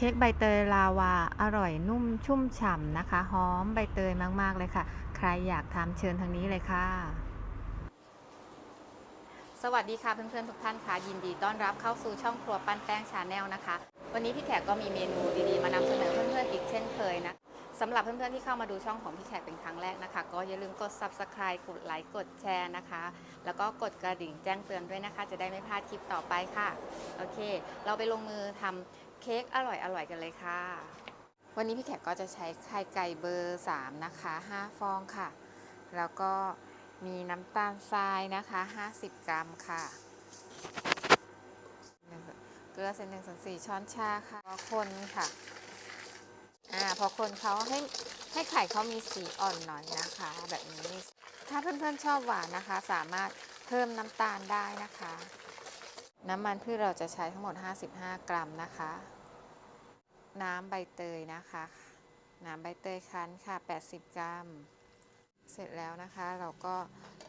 เค้กใบเตยลาวา อร่อยนุ่มชุ่มฉ่ำนะคะ หอมใบเตยมาก ๆ เลยค่ะ ใครอยากทำเชิญทางนี้เลยค่ะ สวัสดีค่ะเพื่อนๆทุกท่านค่ะ ยินดีต้อนรับเข้าสู่ช่องครัวปั้นแป้งชาแนลนะคะ วันนี้พี่แขกก็มีเมนูดีๆ มานำเสนอเพื่อนๆอีกเช่นเคยนะสำหรับเพื่อนๆที่เข้ามาดูช่องของพี่แขกเป็นครั้งแรกนะคะ ก็อย่าลืมกด subscribe กดไลค์กดแชร์นะคะ แล้วก็กดกระดิ่งแจ้งเตือนด้วยนะคะ จะได้ไม่พลาดคลิปต่อไปค่ะ โอเค เราไปลงมือทำ เค้กอร่อยๆกันเลยค่ะ วันนี้พี่แขกก็จะใช้ไข่ไก่เบอร์ 3 นะคะ 5 ฟองค่ะ แล้วก็มีน้ำตาลทรายนะคะ 50 กรัมค่ะเกลือเศษหนึ่งส่วนสี่ช้อนชาค่ะพอคนค่ะอ่าพอคนเขาให้ให้ไข่เขามีสีอ่อนหน่อยนะคะ แบบนี้ ถ้าเพื่อนๆชอบหวานนะคะ สามารถเพิ่มน้ำตาลได้นะคะ น้ำมันพืชเราจะใช้ทั้งหมด 55 กรัมนะคะ น้ำใบเตยนะคะ น้ำใบเตยคั้นค่ะ 80 กรัม เสร็จแล้วนะคะเราก็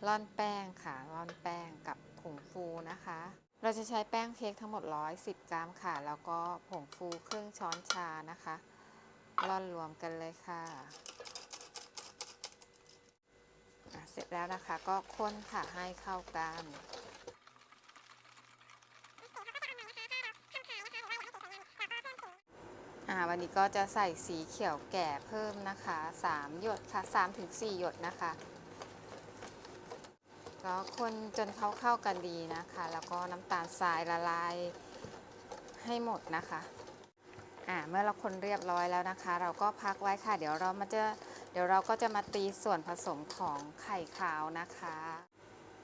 ร่อนแป้งค่ะร่อนแป้งกับผงฟูนะคะ เราจะใช้แป้งเค้กทั้งหมด 110 กรัมค่ะ แล้วก็ผงฟูครึ่งช้อนชานะคะร่อนรวมกันเลยค่ะะเสร็จแล้วนะคะก็คนค่ะให้เข้ากัน อ่าวันนี้ก็จะใส่สีเขียวแก่เพิ่มนะคะ 3 หยดค่ะ3ถึง4หยดนะคะก็คนจนเขาเข้ากันดีนะคะ แล้วก็น้ำตาลทรายละลายให้หมดนะคะอ่าเมื่อเราคนเรียบร้อยแล้วนะคะ เราก็พักไว้ค่ะ เดี๋ยวเรามาจะเดี๋ยวเราก็จะมาตีส่วนผสมของไข่ขาวนะคะ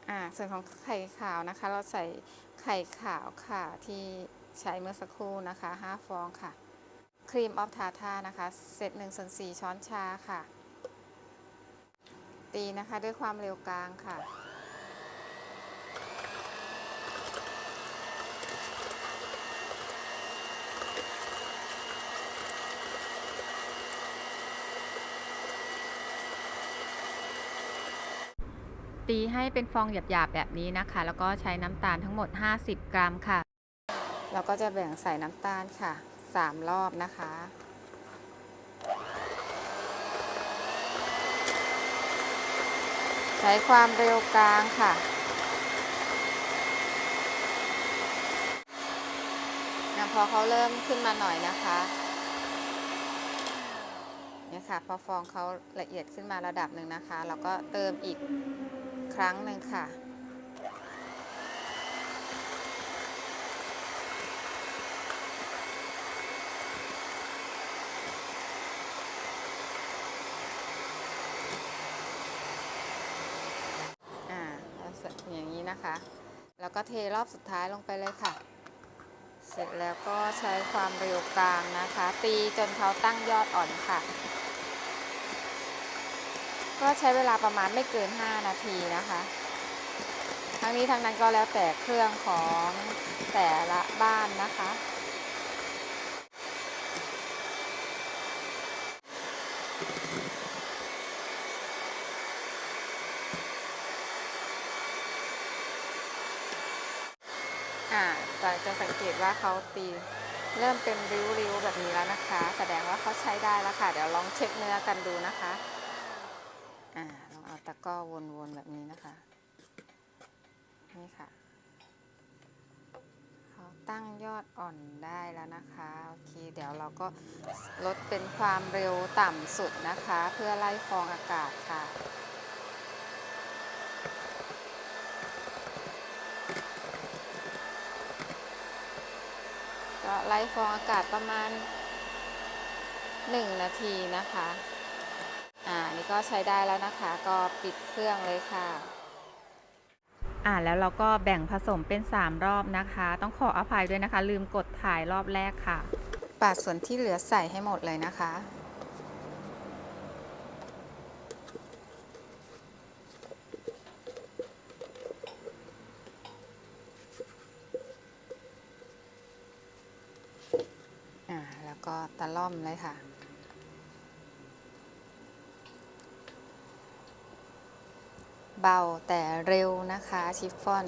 อ่าส่วนของไข่ขาวนะคะ เราใส่ไข่ขาวค่ะที่ใช้เมื่อสักครู่นะคะ5ฟองค่ะ รีมออฟทาทานะคะเซตหนึ่งส่วนสี่ช้อนชาค่ะ ตีนะคะด้วยความเร็วกลางค่ะ ตีให้เป็นฟองหยาบๆแบบนี้นะคะ แล้วก็ใช้น้ำตาลทั้งหมด 50 กรัมค่ะเราก็จะแบ่งใส่น้ำตาลค่ะ 3รอบนะคะ ใช้ความเร็วกลางค่ะนะพอเขาเริ่มขึ้นมาหน่อยนะคะเนี่ยค่ะพอฟองเขาละเอียดขึ้นมาระดับหนึ่งนะคะ เราก็เติมอีกครั้งหนึ่งค่ะ อ่าแล้วเสร็จอย่าง นะคะ แล้วก็เทรอบสุดท้ายลงไปเลยค่ะ เสร็จแล้วก็ใช้ความเร็วกลางนะคะ ตีจนเขาตั้งยอดอ่อนค่ะ ก็ใช้เวลาประมาณไม่เกิน 5 นาทีนะคะ ทั้งนี้ทั้งนั้นก็แล้วแต่เครื่องของแต่ละบ้านนะคะ อ่าจะจะสัง เขาตี เริ่มเป็นริ้วๆแบบนี้แล้วนะคะ แสดงว่าเขาใช้ได้แล้วค่ะ เดี๋ยวลองเช็คเนื้อกันดูนะคะอ่าลองเอาตะกร้อวนๆแบบนี้นะคะ นี่ค่ะ เขาตั้งยอดอ่อนได้แล้วนะคะโอเคเดี๋ยวเราก็ลดเป็นความเร็วต่ำสุดนะคะ เพื่อไล่ฟองอากาศค่ะ ไล่ฟองอากาศประมาณ 1 นาทีนะคะ อ่า นี่ก็ใช้ได้แล้วนะคะ ก็ปิดเครื่องเลยค่ะอ่าแล้วเราก็แบ่งผสมเป็น 3 รอบนะคะ ต้องขออภัยด้วยนะคะ ลืมกดถ่ายรอบแรกค่ะ ปาดส่วนที่เหลือใส่ให้หมดเลยนะคะ อ่า แล้วก็ ตะล่อมเลยค่ะ เบาแต่เร็วนะคะชิฟฟ่อน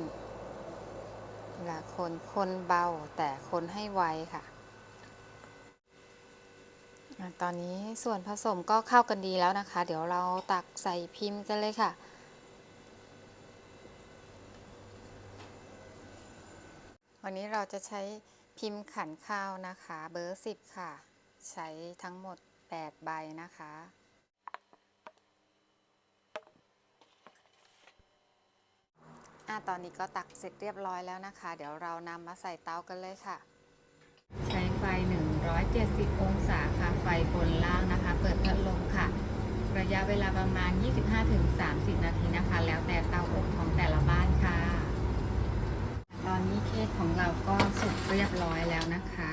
เวลาคนคนเบาแต่คนให้ไวค่ะอะ ตอนนี้ส่วนผสมก็เข้ากันดีแล้วนะคะ เดี๋ยวเราตักใส่พิมพ์กันเลยค่ะวันนี้เราจะใช้พิมพ์ขันข้าวนะคะ เบอร์10ค่ะ ใช้ทั้งหมด 8 ใบนะคะ อะตอนนี้ก็ตักเสร็จเรียบร้อยแล้วนะคะ เดี๋ยวเรานำมาใส่เตากันเลยค่ะ ใช้ไฟ 170 องศาค่ะ ไฟบนล่างนะคะ เปิดพัดลมค่ะ ระยะเวลาประมาณ 25-30 นาทีนะคะ แล้วแต่เตาอบของแต่ละบ้านค่ะ ตอนนี้เค้กของเราก็สุกเรียบร้อยแล้วนะคะ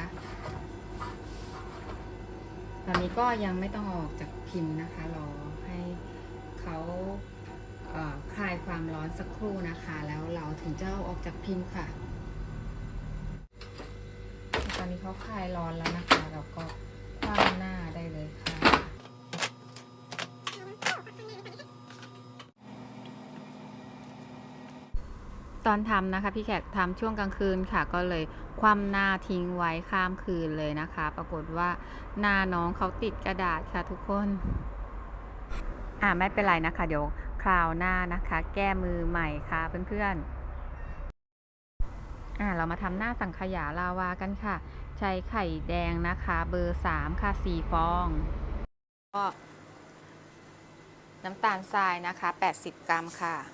ตอนนี้ก็ยังไม่ต้องออกจากพิมพ์นะคะรอให้เขาเคลายความร้อนสักครู่นะคะ แล้วเราถึงจะเอาออกจากพิมพ์ค่ะ ตอนนี้เขาคลายร้อนแล้วนะคะ เราก็คว่ำหน้าได้เลยค่ะ ตอนทำนะคะพี่แขกทำช่วงกลางคืนค่ะ ก็เลยคว่ำหน้าทิ้งไว้ข้ามคืนเลยนะคะ ปรากฏว่าหน้าน้องเขาติดกระดาษค่ะทุกคน อ่าไม่เป็นไรนะคะ เดี๋ยวคราวหน้านะคะ แก้มือใหม่ค่ะเพื่อนๆอ่าเรามาทำหน้าสังขยาลาวากันค่ะ ใช้ไข่แดงนะคะ เบอร์3ค่ะ4ฟองก็น้ำตาลทรายนะคะ 80 กรัมค่ะ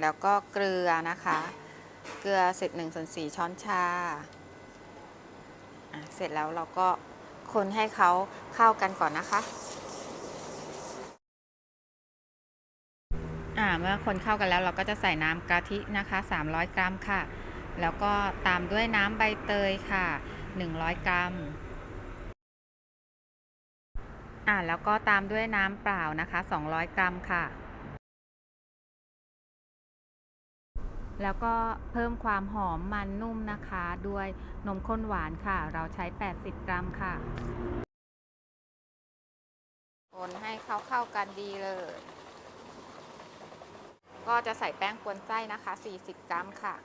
แล้วก็เกลือนะคะ เกลือเสร็จ1ส่วน4ช้อนชา เสร็จแล้วเราก็คนให้เขาเข้ากันก่อนนะคะเมื่อคนเข้ากันแล้วเราก็จะใส่น้ำกะทินะคะ 300 กรัมค่ะ แล้วก็ตามด้วยน้ำใบเตยค่ะ 100 กรัมอ่าแล้วก็ตามด้วยน้ำเปล่านะคะ 200 กรัมค่ะ แล้วก็เพิ่มความหอมมันนุ่มนะคะ ด้วยนมข้นหวานค่ะ เราใช้ 80 กรัมค่ะคนให้เข้าเข้ากันดีเลย ก็จะใส่แป้งกวนไส้นะคะ 40 กรัมค่ะ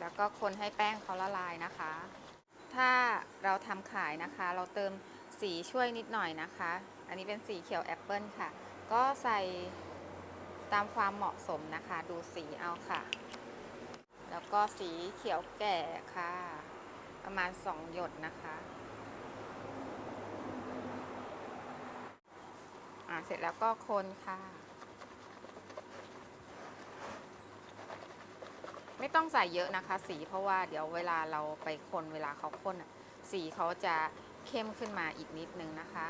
แล้วก็คนให้แป้งเขาละลายนะคะ ถ้าเราทำขายนะคะ เราเติมสีช่วยนิดหน่อยนะคะ อันนี้เป็นสีเขียวแอปเปิลค่ะ ก็ใส่ตามความเหมาะสมนะคะ ดูสีเอาค่ะ แล้วก็สีเขียวแก่ค่ะ ประมาณ2หยดนะคะอ่าเสร็จแล้วก็คนค่ะ ไม่ต้องใส่เยอะนะคะ สีเพราะว่าเดี๋ยวเวลาเราไปคนเวลาเขาคนสีเขาจะเข้มขึ้นมาอีกนิดนึงนะคะ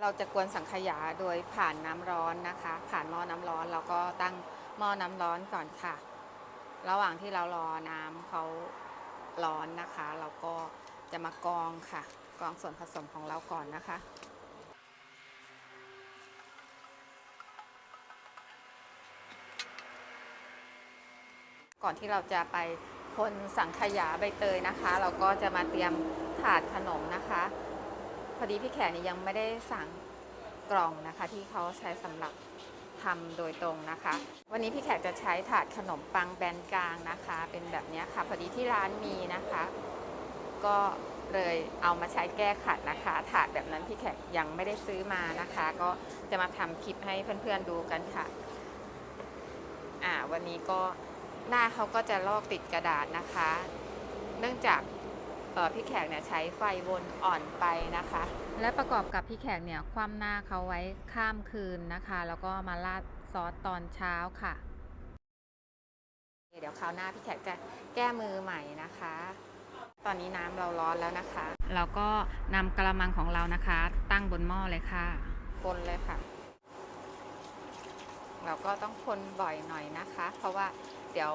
เราจะกวนสังขยาโดยผ่านน้ำร้อนนะคะ ผ่านหม้อน้ำร้อนเราก็ตั้งหม้อน้ำร้อนก่อนค่ะ ระหว่างที่เรารอน้ำเขาร้อนนะคะ เราก็จะมากรองค่ะ กรองส่วนผสมของเราก่อนนะคะก่อนที่เราจะไปคนสังขยาใบเตยนะคะ เราก็จะมาเตรียมถาดขนมนะคะ อดีพี่แขกนี่ยังไม่ได้สั่งกล่องนะคะที่เขาใช้สำหรับทำโดยตรงนะคะ วันนี้พี่แขกจะใช้ถาดขนมปังแบนกลางนะคะ เป็นแบบนี้ค่ะพอดีที่ร้านมีนะคะ ก็เลยเอามาใช้แก้ขัดนะคะ ถาดแบบนั้นพี่แขกยังไม่ได้ซื้อมานะคะ ก็จะมาทำคลิปให้เพื่อนๆดูกันค่ะอ่าวันนี้ก็หน้าเขาก็จะลอกติดกระดาษนะคะ เนื่องจาก พี่แขกเนี่ยใช้ไฟวนอ่อนไปนะคะ และประกอบกับพี่แขกเนี่ยคว่ำหน้าเขาไว้ข้ามคืนนะคะ แล้วก็มาราดซอสตอนเช้าค่ะ เดี๋ยวคราวหน้าพี่แขกจะแก้มือใหม่นะคะ ตอนนี้น้ำเราร้อนแล้วนะคะ เราก็นำกระมังของเรานะคะ ตั้งบนหม้อเลยค่ะ คนเลยค่ะ เราก็ต้องคนบ่อยหน่อยนะคะ เพราะว่าเดี๋ยว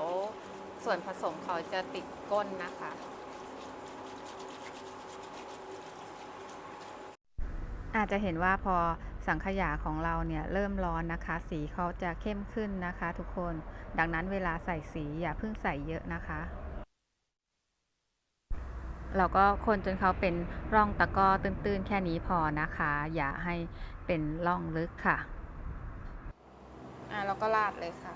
ส่วนผสมเขาจะติดก้นนะคะ อาจจะเห็นว่าพอสังขยาของเราเนี่ยเริ่มร้อนนะคะ สีเขาจะเข้มขึ้นนะคะ ทุกคน ดังนั้นเวลาใส่สีอย่าเพิ่งใส่เยอะนะคะ เราก็คนจนเขาเป็นร่องตะกอตื้นๆ แค่นี้พอนะคะ อย่าให้เป็นร่องลึกค่ะอ่าเราก็ราดเลยค่ะ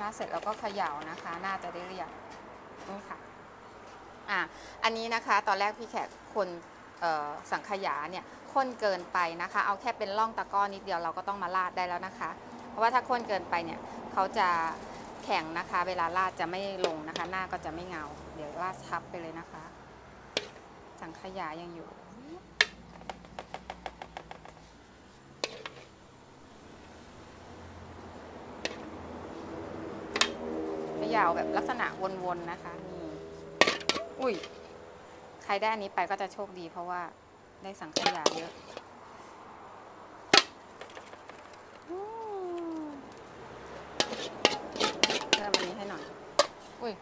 ราดเสร็จแล้วก็เขย่านะคะ น่าจะได้เรียบนี่ค่ะ อะอันนี้นะคะตอนแรกพี่แขกคนสังขยาเนี่ยข้นเกินไปนะคะ เอาแค่เป็นร่องตะก้อนนิดเดียวเราก็ต้องมาราดได้แล้วนะคะ เพราะว่าถ้าข้นเกินไปเนี่ยเขาจะแข็งนะคะ เวลาราดจะไม่ลงนะคะ หน้าก็จะไม่เงา เดี๋ยวราดทับไปเลยนะคะ สังขยายังอยู่ขย่าแบบลักษณะวนๆนะคะนี อุ้ย ใครได้อันนี้ไปก็จะโชคดีเพราะว่าได้สังขยาเยอะอืมเพิ่มอันนี้ให้หน่อย อุ้ย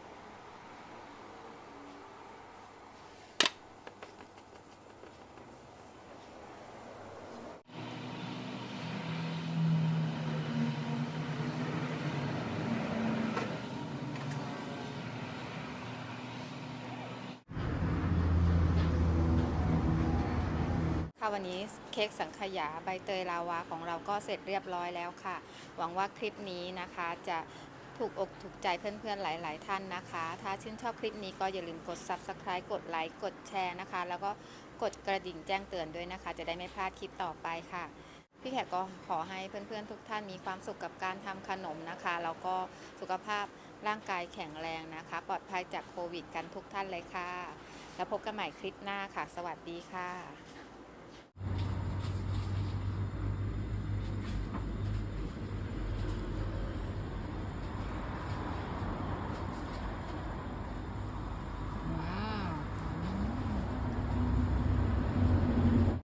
ค่ะวันนี้เค้กสังขยาใบเตยลาวาของเราก็เสร็จเรียบร้อยแล้วค่ะ หวังว่าคลิปนี้นะคะจะถูกอกถูกใจเพื่อนๆหลาย ๆ ท่านนะคะ ถ้าชื่นชอบคลิปนี้ก็อย่าลืมกด subscribe กดไลค์กดแชร์นะคะ แล้วก็กดกระดิ่งแจ้งเตือนด้วยนะคะ จะได้ไม่พลาดคลิปต่อไปค่ะ พี่แขกก็ขอให้เพื่อนๆทุกท่านมีความสุขกับการทำขนมนะคะ แล้วก็สุขภาพร่างกายแข็งแรงนะคะ ปลอดภัยจากโควิดกันทุกท่านเลยค่ะ แล้วพบกันใหม่คลิปหน้าค่ะ สวัสดีค่ะ